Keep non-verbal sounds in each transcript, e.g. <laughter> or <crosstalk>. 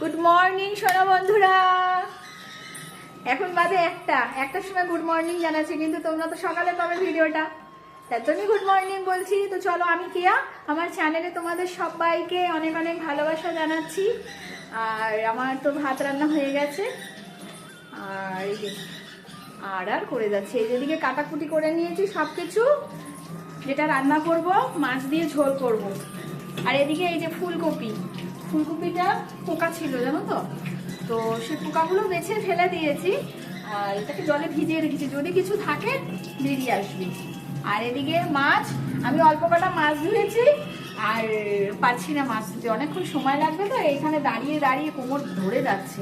Good morning সোনা বন্ধুরা। এখন বাদে একটা। একটার সময় গুড মর্নিং জানাচ্ছি, কিন্তু তোমরা তো সকালে পাবে ভিডিওটা। তার জন্যই গুড মর্নিং বলছি, তো চলো আমি কেয়া। আমার চ্যানেলে তোমাদের সবাইকে অনেক অনেক ভালোবাসা জানাচ্ছি। আর আমার তো ভাত রান্না হয়ে গেছে। আর এই আর আর করে যাচ্ছে। এই যেদিকে কাটাকুটি করে নিয়েছি সব কিছু যেটা রান্না করব, মাছ দিয়ে ঝোল করব। আর এদিকে এই যে ফুলকপি। ফুলকপিটা পোকা ছিল, জানো তো? তো সে পোকাগুলো বেছে ফেলে দিয়েছি, আর এটাকে জলে ভিজিয়ে রেখেছি। যদি কিছু থাকে, বেরিয়ে আসবে। আর এদিকে মাছ, আমি অল্প কটা মাছ ধুয়েছি, আর পারছি না মাছ ধুতে। অনেকক্ষণ সময় লাগবে তো, এইখানে দাঁড়িয়ে দাঁড়িয়ে কোমর ধরে যাচ্ছে।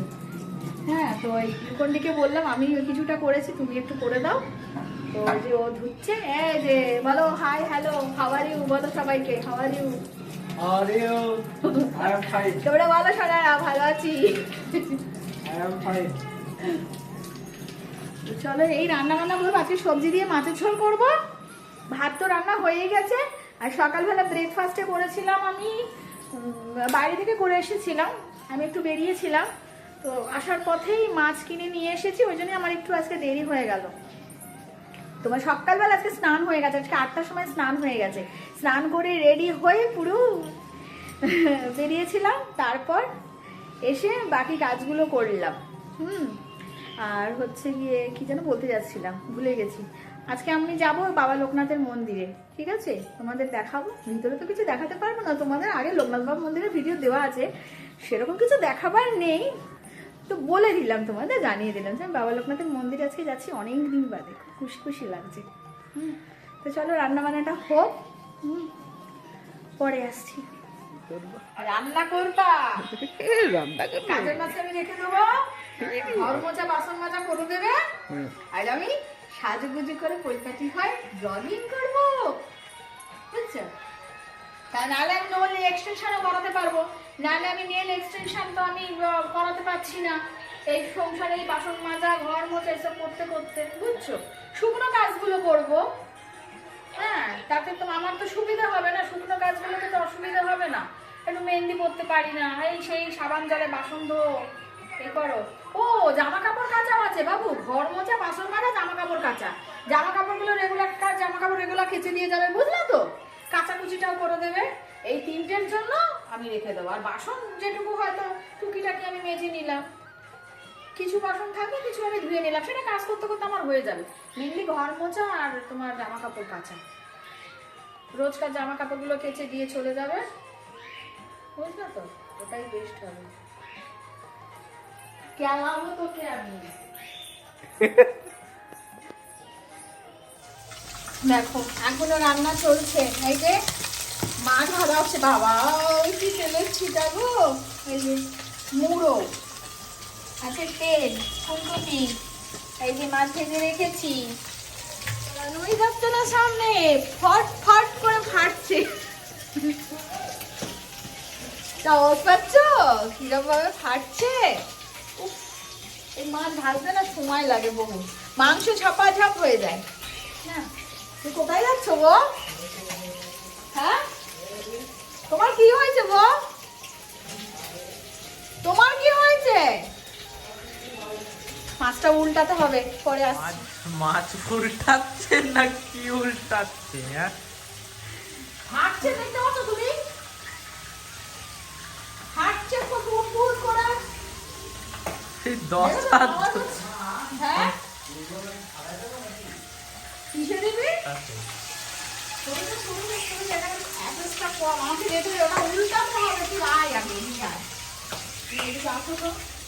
হ্যাঁ তো এই কোনদিকে বললাম, আমি কিছুটা করেছি, তুমি একটু করে দাও। তো যে ও ধুচ্ছে, এই যে, বলো হাই হ্যালো হাওয়ার বলো সবাইকে হাওয়ার তোমরা বলো সোনারা ভালো আছি. চলো এই রান্না বান্না করব আজকে সবজি দিয়ে মাছের ঝোল করব। ভাত তো রান্না হয়েই গেছে। আর সকালবেলা ব্রেকফাস্টে করেছিলাম আমি। বাইরে থেকে করে এসেছিলাম। আমি একটু বেরিয়েছিলাম। তো আসার পথেই মাছ কিনে নিয়ে এসেছি। ওই জন্যই আমার একটু আজকে দেরি হয়ে গেল। তোমার সকালবেলা আজকে স্নান হয়ে গেছে, আজকে আটটার সময় স্নান হয়ে গেছে। স্নান করে রেডি হয়ে পুরো বেরিয়েছিলাম, তারপর এসে বাকি কাজগুলো করলাম। হুম, আর হচ্ছে গিয়ে কি যেন বলতে যাচ্ছিলাম, ভুলে গেছি। আজকে আমি যাব বাবা লোকনাথের মন্দিরে, ঠিক আছে? তোমাদের দেখাবো, ভিতরে তো কিছু দেখাতে পারব না, তোমাদের আগে লোকনাথ বাবা মন্দিরের ভিডিও দেওয়া আছে। সেরকম কিছু দেখাবার নেই তো বলে দিলাম তোমাদের জানিয়ে দিলাম যে আমি বাবা লোকনাথের মন্দিরে আজকে যাচ্ছি অনেক দিন বাদে। খুব খুশি খুশি লাগছে। হুম তো চলো রান্না বান্নাটা হোক। হুম পরে আসছি। রান্না করবা? <laughs> রান্না কাজের মাছ আমি রেখে দেবো। ঘর মোছা বাসন মাজা করে দেবে। আর আমি সাজুগুজু করে পরিপাটি হয় জগিং করব। বুঝছ? তা নাহলে আমি নোল এক্সটেনশনও করাতে পারব। নাহলে আমি নেল এক্সটেনশন তো আমি করাতে পারছি না। এই সংসারে এই বাসন মাজা, ঘর মোছা, এসব করতে করতে। বুঝছ? শুকনো কাজগুলো করব। হ্যাঁ তাতে তো আমার তো সুবিধা হবে না। শুকনো কাজগুলোতে তো অসুবিধা হবে না। একটু মেহেন্দি পরতে পারি না। এই সেই সাবান জলে বাসন ধো, এ করো। ও জামা কাপড় কাচা আছে বাবু। ঘর মোছা, বাসন মাজা জামা কাপড় কাচা। জামা কাপড়গুলো রেগুলার কাজ জামা কাপড় রেগুলার কেচে দিয়ে যাবে, বুঝলা তো? কাচাকুচিটাও করে দেবে। এই তিনটের জন্য আমি রেখে দেবো। আর বাসন যেটুকু হয়তো টুকিটাকি আমি মেজে নিলাম। কিছু বাসন থাকবে কিছু আমি ধুয়ে নিলাম। সেটা কাজ করতে করতে আমার হয়ে যাবে। মেনলি ঘর মোছা আর তোমার জামা কাপড় কাচা। রোজকার জামা কাপড়গুলো কেচে দিয়ে চলে যাবে। বুঝলো তো? ওটাই বেস্ট হবে। কেলাম তোকে আমি। <laughs> দেখো, এখনও রান্না চলছে। এই যে মাছ ভাজা হচ্ছে বাবা, ওই কি তেলের ছিটা গো এই যে মুড়ো, আছে তেল, ফুলকপি, এই যে মাছ ভেজে রেখেছি। ওই যাচ্ছে না সামনে, ফট ফট করে ফাটছে তাও পাচ্ছ? কিরম ভাবে ফাটছে এই মাছ ভাজতে না সময় লাগে বহু মাংস ছাপা ঝাপ হয়ে যায়। না তুই কোথায় যাচ্ছ গো? হ্যাঁ? তোমার কি হয়েছে গো? তোমার কি হয়েছে? মাছটা উল্টাতে হবে পরে আসছি মাছ উল্টাচ্ছে না কি উল্টাচ্ছে হ্যাঁ? হাঁটছে দেখতে পাচ্ছ তুমি? হাঁটছে খুব উপুর করে দশ হাত হ্যাঁ? কিসে দিবি।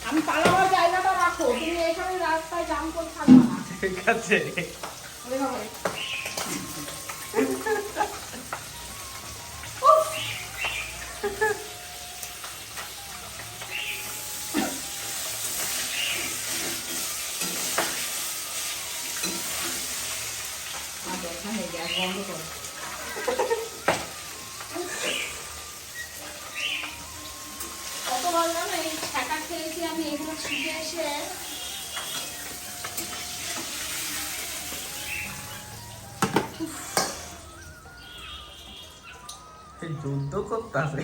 আমি পালাবার জায়গাটা রাখো। তুমি এখানে রাস্তায় জাম করে থাকবে না। ঠিক আছে। ওইভাবে <laughs> যুদ্ধ করতেছে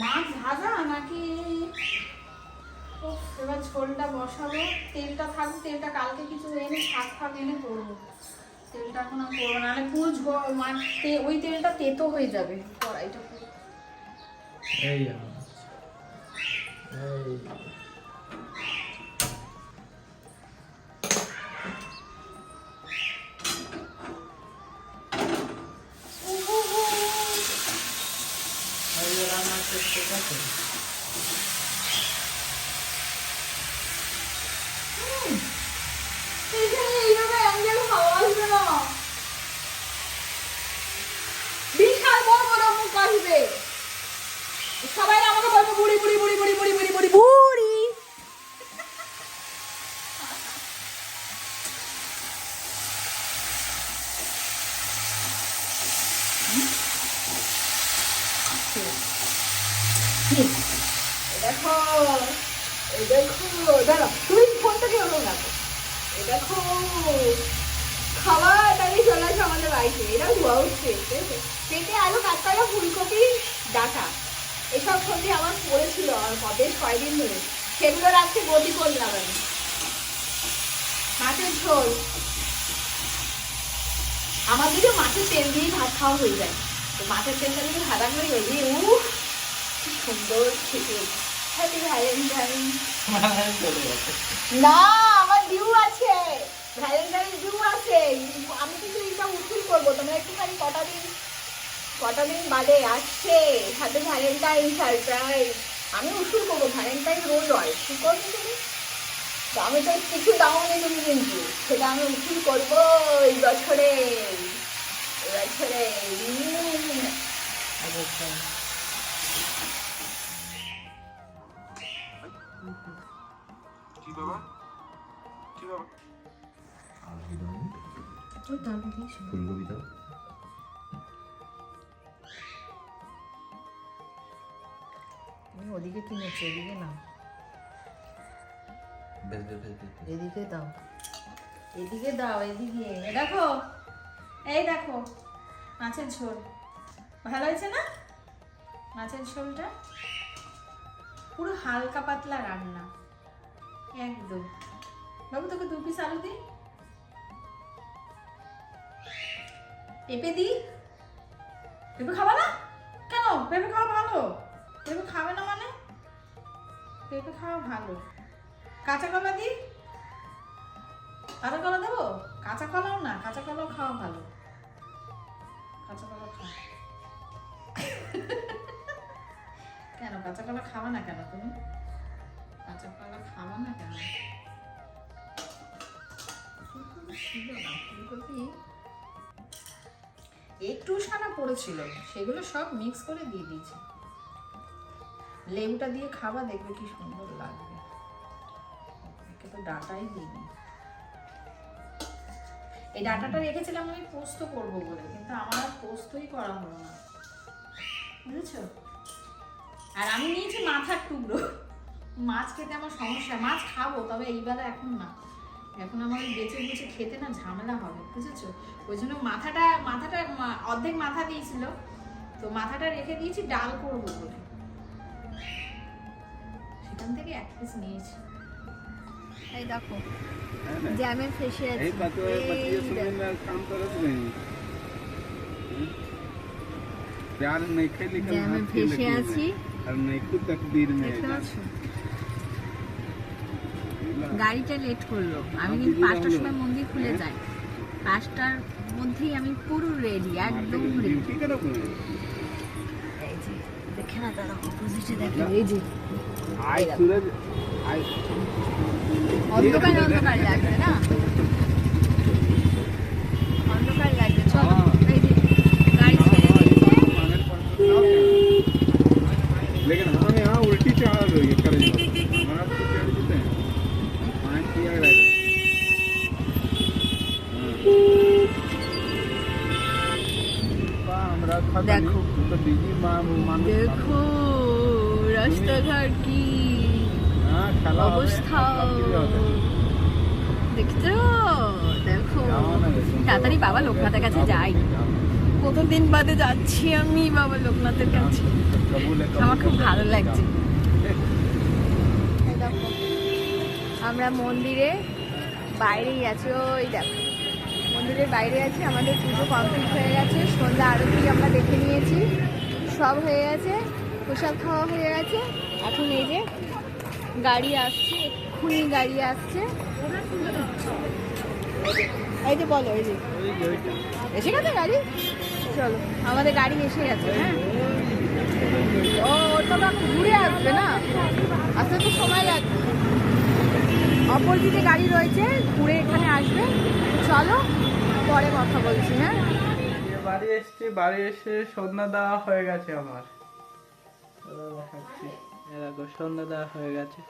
মাছ ভাজা নাকি? এবার ঝোলটা বসাবো। তেলটা থাকবে তেলটা কালকে কিছু এনে শাক ফাক এনে করব। তেলটা এখন আর করব নাহলে পুরো ঝোল মানে ওই তেলটা তেতো হয়ে যাবে কড়াইটা এই এই все готово. দেখো দেখো দেখো চলে আসে আমাদের বাড়িতে। এটা ফুলকপি এসব আমার ধরে। আজকে বদি করলাম আমি। মাছের ঝোল। আমার মাছের তেল দিয়েই ভাত খাওয়া হয়ে যায়। তো মাছের তেলটা যদি ভাড়া হয়ে উহ কি সুন্দর খেতে হ্যাপি ভ্যালেন্টাইন। না আমার ডিউ আছে। ভ্যালেন্টাইন ডিউ আছে। আমি কিন্তু এটা উসুল করব। তোমরা একটুখানি কটা দিন কটা দিন বাদে আসছে। সাথে ভ্যালেন্টাইন সারপ্রাইজ আমি উসুল করব। ভ্যালেন্টাইন রোজ হয়। কি করবি তুমি? তো আমি তো কিছু দাওনি তুমি কিন্তু। সেটা আমি উসুল করব এই বছরে। এই বছরে। বাবা। কি বাবা? আলু দাও তোর দাবি দিয়েছি ফুলকপি দাও। তুমি ওদিকে কিনেছো এদিকে না। এদিকে দাও। এদিকে দাও এদিকে। দেখো। এই দেখো মাছের ঝোল। ভালো হয়েছে না? মাছের ঝোলটা? পুরো হালকা পাতলা রান্না। একদম। বাবু, তোকে দু পিস আলু দিই? পেঁপে দিই? পেঁপে খাবা না? কেন? পেঁপে খাওয়া ভালো। পেঁপে খাবে না মানে? পেঁপে খাওয়া ভালো। কাঁচা কলা দিই? কাঁচা কলা দেবো? কাঁচা কলাও না, কাঁচা কলাও খাওয়া ভালো। কাঁচা কলা খাও কেন? কাঁচা কলা খাওয়া না কেন তুমি? খাওয়া একটু সানা পড়েছিল, সেগুলো সব মিক্স করে দিয়ে দিয়েছি। লেবুটা দিয়ে খাবা, দেখবে কি সুন্দর লাগবে। একে তো ডাটাই দিইনি এই ডাটাটা রেখেছিলাম আমি পোস্ত করব বলে, কিন্তু আমার পোস্তই করা হলো না। বুঝেছ? আর আমি নিয়েছি মাথার টুকরো। মাছ খেতে আমার সমস্যা মাছ খাব তবে এইবেলা এখন না। এখন আমার বেছে বেছে খেতে না ঝামেলা হবে বুঝেছ? ওই জন্য মাথাটা মাথাটা অর্ধেক মাথা দিয়েছিল তো মাথাটা রেখে দিয়েছি ডাল করব বলে। সেখান থেকে এক পিস নিয়েছি। দেখো জ্যামে ফেসে আছি এই কত কাম করে গাড়িটা লেট করল। আমি কিন্তু পাঁচটার সময় মন্দির খুলে যাই। পাঁচটার মধ্যেই আমি পুরো রেডি একদম রেডি দেখে না তারা অপোজিটে দেখে। এই যে। অন্ধকার অন্ধকার লাগবে না? দেখো। দেখো রাস্তাঘাট কি? অবস্থা। দেখছ দেখো। তাড়াতাড়ি বাবা লোকনাথের কাছে যাই। কতদিন বাদে যাচ্ছি আমি বাবা লোকনাথের কাছে। আমার খুব ভালো লাগছে। আমরা মন্দিরে বাইরেই আছি। ওই দেখো। মন্দিরের বাইরে আছি, আমাদের পুজো কমপ্লিট হয়ে গেছে, সন্ধ্যা আরতি আমরা দেখে নিয়েছি, সব হয়ে গেছে, প্রসাদ খাওয়া হয়ে গেছে। এখন এই যে গাড়ি আসছে, এক্ষুনি গাড়ি আসছে। এই যে বলো, এই যে। এসে গেছে গাড়ি? চলো, আমাদের গাড়ি এসে গেছে হ্যাঁ। ও, ওটা তো এখন ঘুরে আসবে না? আসতে তো সময় লাগবে। অপোজিটে গাড়ি রয়েছে, ঘুরে এখানে আসবে। চলো। পরে কথা বলছি হ্যাঁ? বাড়ি এসেছি বাড়ি এসে সন্ধ্যা দেওয়া হয়ে গেছে আমার। চলো দেখাচ্ছি। এরকম সন্ধ্যা দেওয়া হয়ে গেছে।